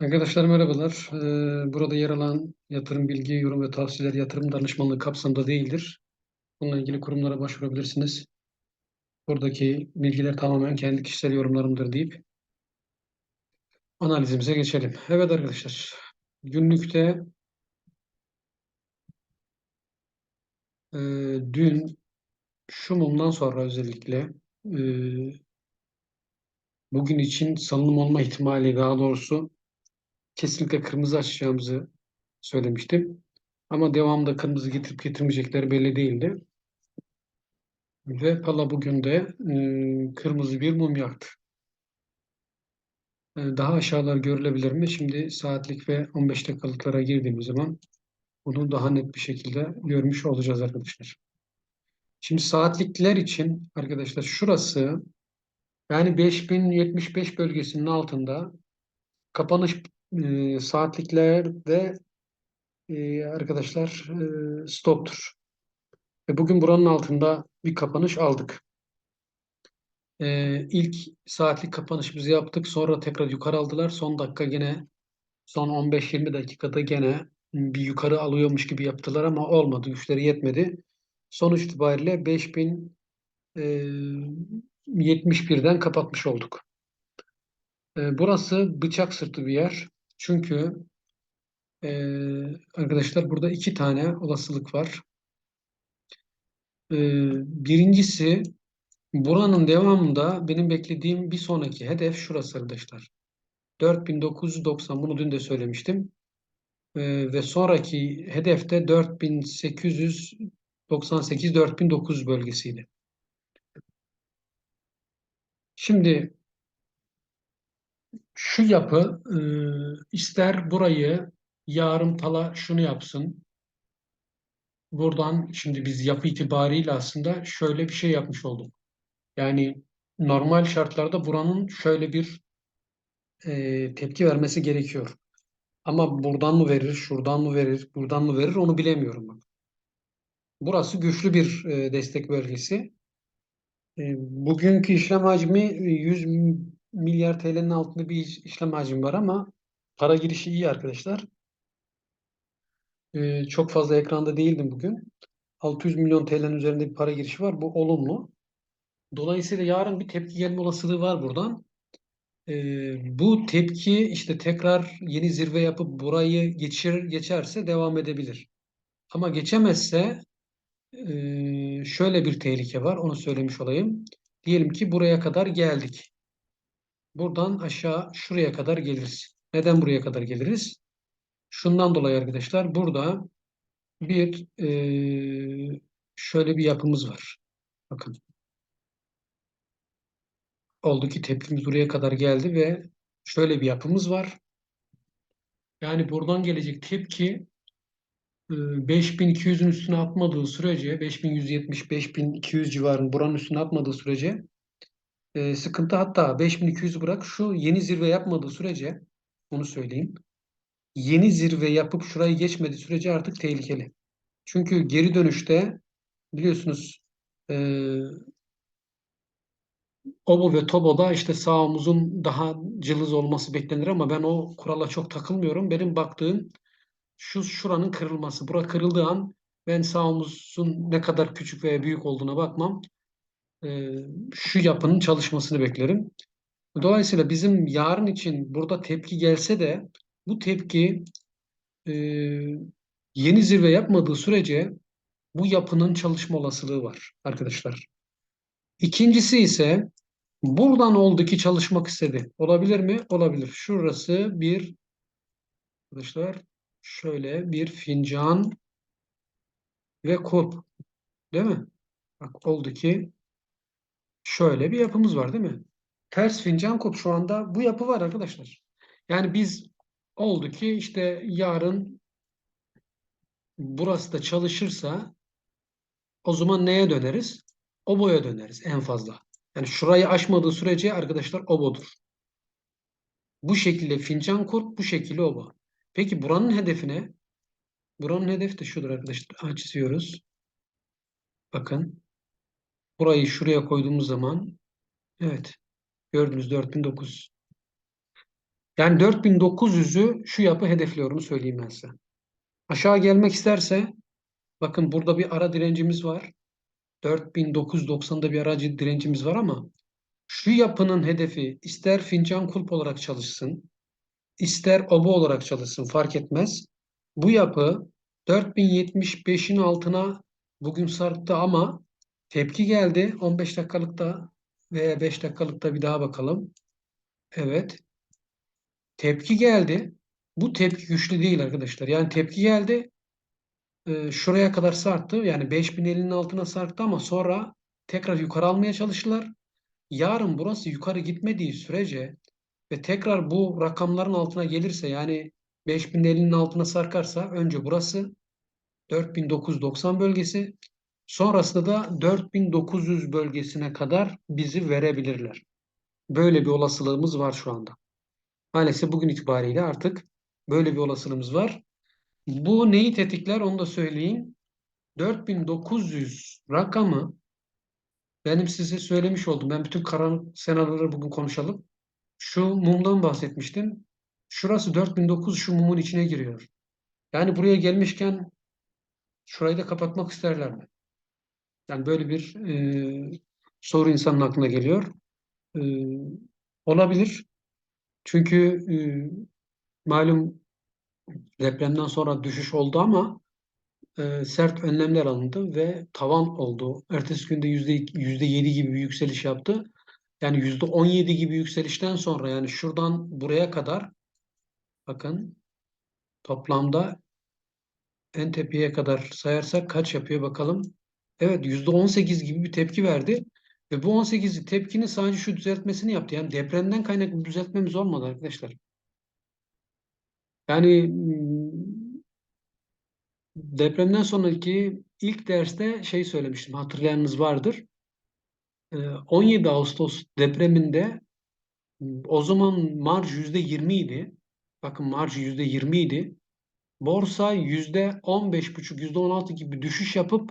Arkadaşlar merhabalar. Ee, burada yer alan yatırım bilgi, yorum ve tavsiyeler yatırım danışmanlığı kapsamında değildir. Bununla ilgili kurumlara başvurabilirsiniz. Buradaki bilgiler tamamen kendi kişisel yorumlarımdır deyip analizimize geçelim. Evet arkadaşlar, günlükte e, dün şu mumdan sonra özellikle e, bugün için salınım olma ihtimali daha doğrusu kesinlikle kırmızı açacağımızı söylemiştim. Ama devamında kırmızı getirip getirmeyecekleri belli değildi. Ve Pala bugün de e, kırmızı bir mum yaktı. E, daha aşağılar görülebilir mi? Şimdi saatlik ve 15 dakikalıklara girdiğimiz zaman bunu daha net bir şekilde görmüş olacağız arkadaşlar. Şimdi saatlikler için arkadaşlar şurası yani 5075 bölgesinin altında kapanış e, saatliklerde e, arkadaşlar e, stoptur. Ve bugün buranın altında bir kapanış aldık. Ee, ilk saatlik kapanışımızı yaptık. Sonra tekrar yukarı aldılar. Son dakika gene son 15-20 dakikada gene bir yukarı alıyormuş gibi yaptılar ama olmadı. Güçleri yetmedi. Sonuç itibariyle 5071'den kapatmış olduk. Burası bıçak sırtı bir yer. Çünkü e, arkadaşlar burada iki tane olasılık var. Ee, birincisi buranın devamında benim beklediğim bir sonraki hedef şurası arkadaşlar. 4990 bunu dün de söylemiştim. Ee, ve sonraki hedefte 4898-4900 bölgesiydi. Şimdi şu yapı e, ister burayı yarım tala şunu yapsın. Buradan şimdi biz yapı itibariyle aslında şöyle bir şey yapmış olduk. Yani normal şartlarda buranın şöyle bir e, tepki vermesi gerekiyor. Ama buradan mı verir, şuradan mı verir, buradan mı verir onu bilemiyorum. Bak. Burası güçlü bir e, destek bölgesi. E, bugünkü işlem hacmi 100 milyar TL'nin altında bir işlem hacmi var ama para girişi iyi arkadaşlar. E, çok fazla ekranda değildim bugün. 600 milyon TL'nin üzerinde bir para girişi var. Bu olumlu. Dolayısıyla yarın bir tepki gelme olasılığı var buradan. Ee, bu tepki işte tekrar yeni zirve yapıp burayı geçir geçerse devam edebilir. Ama geçemezse e, şöyle bir tehlike var. Onu söylemiş olayım. Diyelim ki buraya kadar geldik. Buradan aşağı şuraya kadar geliriz. Neden buraya kadar geliriz? Şundan dolayı arkadaşlar burada bir e, şöyle bir yapımız var. Bakın oldu ki tepkimiz buraya kadar geldi ve şöyle bir yapımız var. Yani buradan gelecek tepki 5200'ün e, üstüne atmadığı sürece 5170 5200 civarının buranın üstüne atmadığı sürece e, sıkıntı hatta 5200 bırak şu yeni zirve yapmadığı sürece onu söyleyeyim. Yeni zirve yapıp şurayı geçmediği sürece artık tehlikeli. Çünkü geri dönüşte biliyorsunuz e, Obo ve Tobo'da işte sağ omuzun daha cılız olması beklenir ama ben o kurala çok takılmıyorum. Benim baktığım şu şuranın kırılması. Bura kırıldığı an ben sağ omuzun ne kadar küçük veya büyük olduğuna bakmam. Ee, şu yapının çalışmasını beklerim. Dolayısıyla bizim yarın için burada tepki gelse de bu tepki e, yeni zirve yapmadığı sürece bu yapının çalışma olasılığı var arkadaşlar. İkincisi ise buradan oldu ki çalışmak istedi. Olabilir mi? Olabilir. Şurası bir arkadaşlar şöyle bir fincan ve kulp. Değil mi? Bak oldu ki şöyle bir yapımız var değil mi? Ters fincan kulp şu anda bu yapı var arkadaşlar. Yani biz oldu ki işte yarın burası da çalışırsa o zaman neye döneriz? Oboya döneriz en fazla. Yani şurayı aşmadığı sürece arkadaşlar obodur. Bu şekilde fincan kulp, bu şekilde obo. Peki buranın hedefi ne? Buranın hedefi de şudur arkadaşlar. Çiziyoruz. Bakın. Burayı şuraya koyduğumuz zaman evet gördünüz 4009. Yani 4900'ü şu yapı hedefliyor onu söyleyeyim ben size. Aşağı gelmek isterse bakın burada bir ara direncimiz var. 4990'da bir aracı direncimiz var ama şu yapının hedefi ister fincan kulp olarak çalışsın, ister oba olarak çalışsın fark etmez. Bu yapı 4075'in altına bugün sarktı ama tepki geldi. 15 dakikalıkta veya 5 dakikalıkta bir daha bakalım. Evet. Tepki geldi. Bu tepki güçlü değil arkadaşlar. Yani tepki geldi. e, şuraya kadar sarktı. Yani 5050'nin altına sarktı ama sonra tekrar yukarı almaya çalıştılar. Yarın burası yukarı gitmediği sürece ve tekrar bu rakamların altına gelirse yani 5050'nin altına sarkarsa önce burası 4990 bölgesi sonrasında da 4900 bölgesine kadar bizi verebilirler. Böyle bir olasılığımız var şu anda. Maalesef bugün itibariyle artık böyle bir olasılığımız var. Bu neyi tetikler onu da söyleyeyim. 4900 rakamı benim size söylemiş oldum. Ben bütün karanlık senaryoları bugün konuşalım. Şu mumdan bahsetmiştim. Şurası 4009 şu mumun içine giriyor. Yani buraya gelmişken şurayı da kapatmak isterler mi? Yani böyle bir e, soru insanın aklına geliyor. E, olabilir. Çünkü e, malum depremden sonra düşüş oldu ama e, sert önlemler alındı ve tavan oldu. Ertesi günde yüzde yüzde yedi gibi bir yükseliş yaptı. Yani yüzde on yedi gibi yükselişten sonra yani şuradan buraya kadar bakın toplamda en tepeye kadar sayarsak kaç yapıyor bakalım. Evet yüzde on sekiz gibi bir tepki verdi. Ve bu 18 tepkinin sadece şu düzeltmesini yaptı. Yani depremden kaynaklı düzeltmemiz olmadı arkadaşlar. Yani hmm, depremden sonraki ilk derste şey söylemiştim. Hatırlayanınız vardır. Ee, 17 Ağustos depreminde hmm, o zaman marj yüzde 20 idi. Bakın marj yüzde 20 idi. Borsa yüzde 15,5, yüzde 16 gibi düşüş yapıp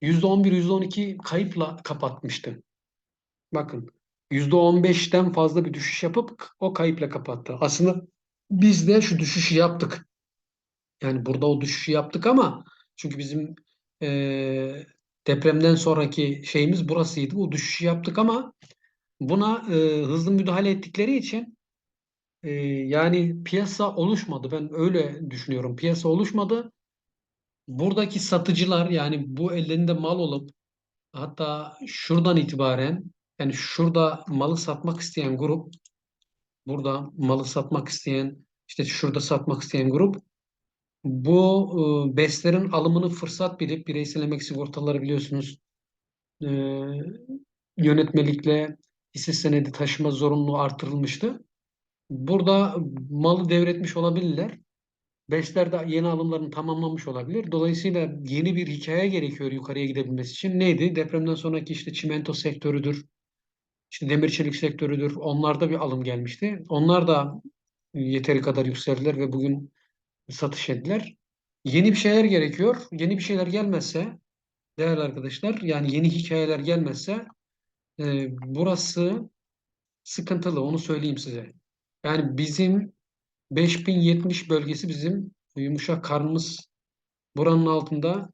yüzde 11, yüzde 12 kayıpla kapatmıştı. Bakın yüzde 15'ten fazla bir düşüş yapıp o kayıpla kapattı. Aslında biz de şu düşüşü yaptık. Yani burada o düşüşü yaptık ama çünkü bizim e, depremden sonraki şeyimiz burasıydı. O düşüşü yaptık ama buna e, hızlı müdahale ettikleri için e, yani piyasa oluşmadı. Ben öyle düşünüyorum. Piyasa oluşmadı. Buradaki satıcılar yani bu ellerinde mal olup hatta şuradan itibaren yani şurada malı satmak isteyen grup burada malı satmak isteyen işte şurada satmak isteyen grup bu e, BES'lerin alımını fırsat bilip bireysel emek sigortaları biliyorsunuz e, yönetmelikle hisse senedi taşıma zorunluluğu artırılmıştı. Burada malı devretmiş olabilirler. BES'ler de yeni alımlarını tamamlamış olabilir. Dolayısıyla yeni bir hikaye gerekiyor yukarıya gidebilmesi için. Neydi? Depremden sonraki işte çimento sektörüdür, işte demir çelik sektörüdür. Onlarda bir alım gelmişti. Onlar da yeteri kadar yükseldiler ve bugün satış ettiler. Yeni bir şeyler gerekiyor. Yeni bir şeyler gelmezse değerli arkadaşlar yani yeni hikayeler gelmezse e, burası sıkıntılı onu söyleyeyim size. Yani bizim 5070 bölgesi bizim yumuşak karnımız buranın altında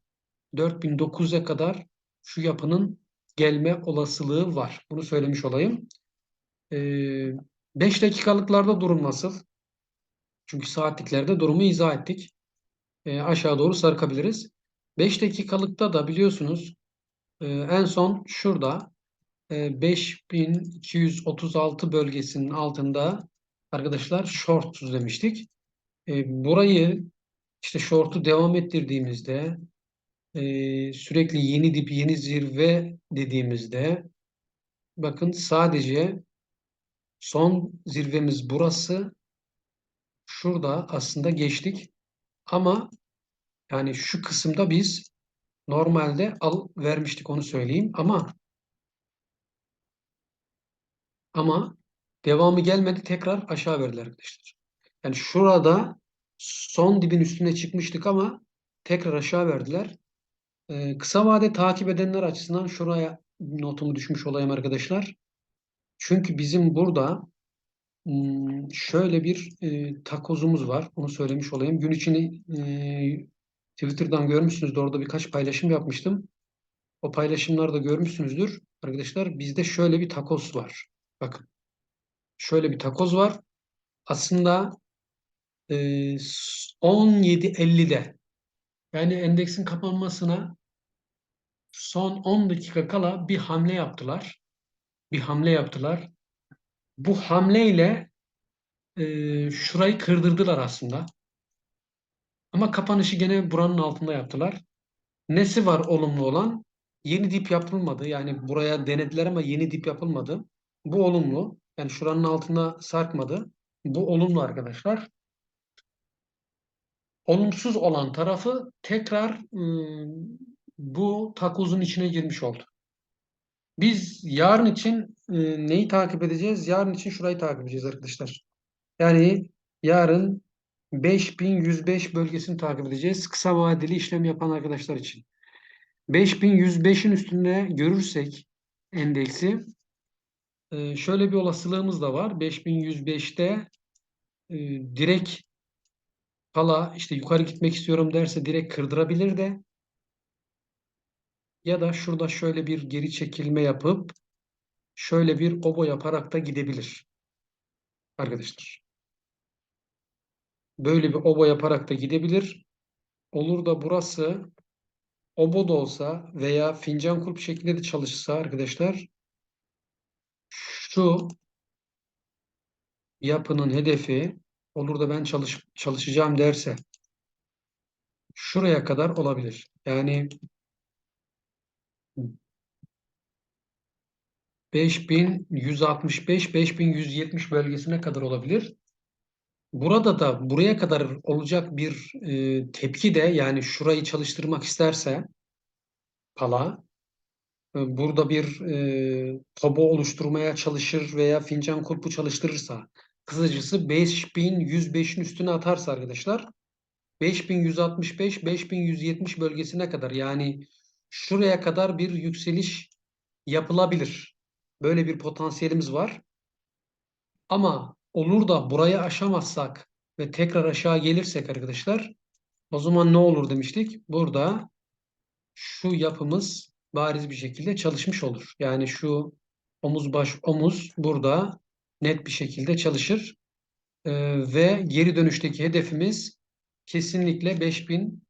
4900'e kadar şu yapının gelme olasılığı var. Bunu söylemiş olayım. 5 dakikalıklarda durum nasıl? Çünkü saatliklerde durumu izah ettik. E, aşağı doğru sarkabiliriz. 5 dakikalıkta da biliyorsunuz e, en son şurada e, 5236 bölgesinin altında arkadaşlar short demiştik. E, burayı işte short'u devam ettirdiğimizde e, sürekli yeni dip, yeni zirve dediğimizde bakın sadece son zirvemiz burası. Şurada aslında geçtik. Ama yani şu kısımda biz normalde al vermiştik onu söyleyeyim ama ama devamı gelmedi tekrar aşağı verdiler arkadaşlar. Yani şurada son dibin üstüne çıkmıştık ama tekrar aşağı verdiler. Ee, kısa vade takip edenler açısından şuraya notumu düşmüş olayım arkadaşlar. Çünkü bizim burada Hmm, şöyle bir e, takozumuz var. Onu söylemiş olayım. Gün içini e, Twitter'dan görmüşsünüzdür. Orada birkaç paylaşım yapmıştım. O paylaşımları da görmüşsünüzdür. Arkadaşlar bizde şöyle bir takoz var. Bakın. Şöyle bir takoz var. Aslında e, 17.50'de yani endeksin kapanmasına son 10 dakika kala bir hamle yaptılar. Bir hamle yaptılar. Bu hamleyle e, şurayı kırdırdılar aslında. Ama kapanışı gene buranın altında yaptılar. Nesi var olumlu olan? Yeni dip yapılmadı. Yani buraya denediler ama yeni dip yapılmadı. Bu olumlu. Yani şuranın altına sarkmadı. Bu olumlu arkadaşlar. Olumsuz olan tarafı tekrar ım, bu takozun içine girmiş oldu. Biz yarın için e, neyi takip edeceğiz? Yarın için şurayı takip edeceğiz arkadaşlar. Yani yarın 5105 bölgesini takip edeceğiz. Kısa vadeli işlem yapan arkadaşlar için. 5105'in üstünde görürsek endeksi e, şöyle bir olasılığımız da var. 5105'te e, direkt pala işte yukarı gitmek istiyorum derse direkt kırdırabilir de ya da şurada şöyle bir geri çekilme yapıp şöyle bir obo yaparak da gidebilir. Arkadaşlar. Böyle bir obo yaparak da gidebilir. Olur da burası obo da olsa veya fincan kulp şeklinde de çalışsa arkadaşlar şu yapının hedefi olur da ben çalış, çalışacağım derse şuraya kadar olabilir. Yani 5165-5170 bölgesine kadar olabilir. Burada da buraya kadar olacak bir e, tepki de yani şurayı çalıştırmak isterse pala burada bir e, tabu oluşturmaya çalışır veya fincan kulpu çalıştırırsa kısacası 5105'in üstüne atarsa arkadaşlar 5165-5170 bölgesine kadar yani şuraya kadar bir yükseliş yapılabilir. Böyle bir potansiyelimiz var. Ama olur da burayı aşamazsak ve tekrar aşağı gelirsek arkadaşlar o zaman ne olur demiştik? Burada şu yapımız bariz bir şekilde çalışmış olur. Yani şu omuz baş omuz burada net bir şekilde çalışır. Ee, ve geri dönüşteki hedefimiz kesinlikle 5000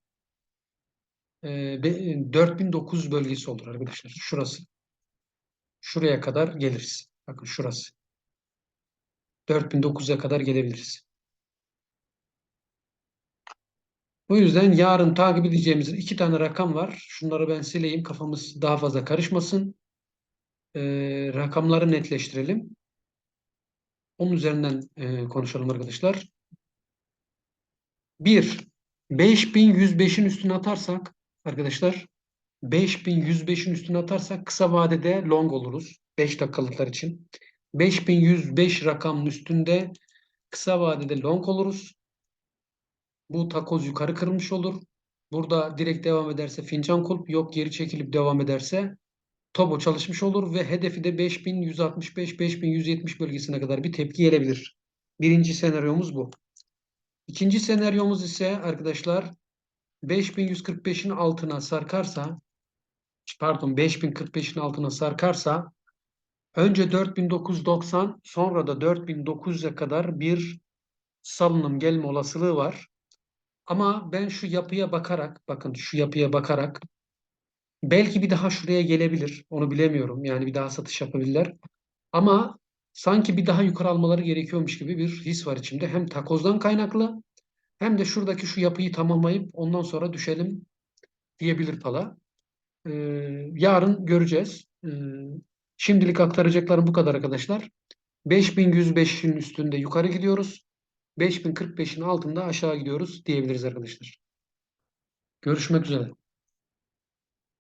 e, 4900 bölgesi olur arkadaşlar. Şurası. Şuraya kadar geliriz. Bakın şurası. 4900'e kadar gelebiliriz. Bu yüzden yarın takip edeceğimiz iki tane rakam var. Şunları ben sileyim. Kafamız daha fazla karışmasın. Ee, rakamları netleştirelim. Onun üzerinden e, konuşalım arkadaşlar. 1. 5105'in üstüne atarsak arkadaşlar 5105'in üstüne atarsak kısa vadede long oluruz. 5 dakikalıklar için. 5105 rakamın üstünde kısa vadede long oluruz. Bu takoz yukarı kırılmış olur. Burada direkt devam ederse fincan kulp yok geri çekilip devam ederse Tobo çalışmış olur ve hedefi de 5165-5170 bölgesine kadar bir tepki gelebilir. Birinci senaryomuz bu. İkinci senaryomuz ise arkadaşlar 5145'in altına sarkarsa pardon 5045'in altına sarkarsa önce 4990 sonra da 4900'e kadar bir salınım gelme olasılığı var. Ama ben şu yapıya bakarak bakın şu yapıya bakarak belki bir daha şuraya gelebilir. Onu bilemiyorum. Yani bir daha satış yapabilirler. Ama sanki bir daha yukarı almaları gerekiyormuş gibi bir his var içimde. Hem takozdan kaynaklı hem de şuradaki şu yapıyı tamamlayıp ondan sonra düşelim diyebilir pala. Ee, yarın göreceğiz. Ee, şimdilik aktaracaklarım bu kadar arkadaşlar. 5105'in üstünde yukarı gidiyoruz. 5045'in altında aşağı gidiyoruz diyebiliriz arkadaşlar. Görüşmek üzere.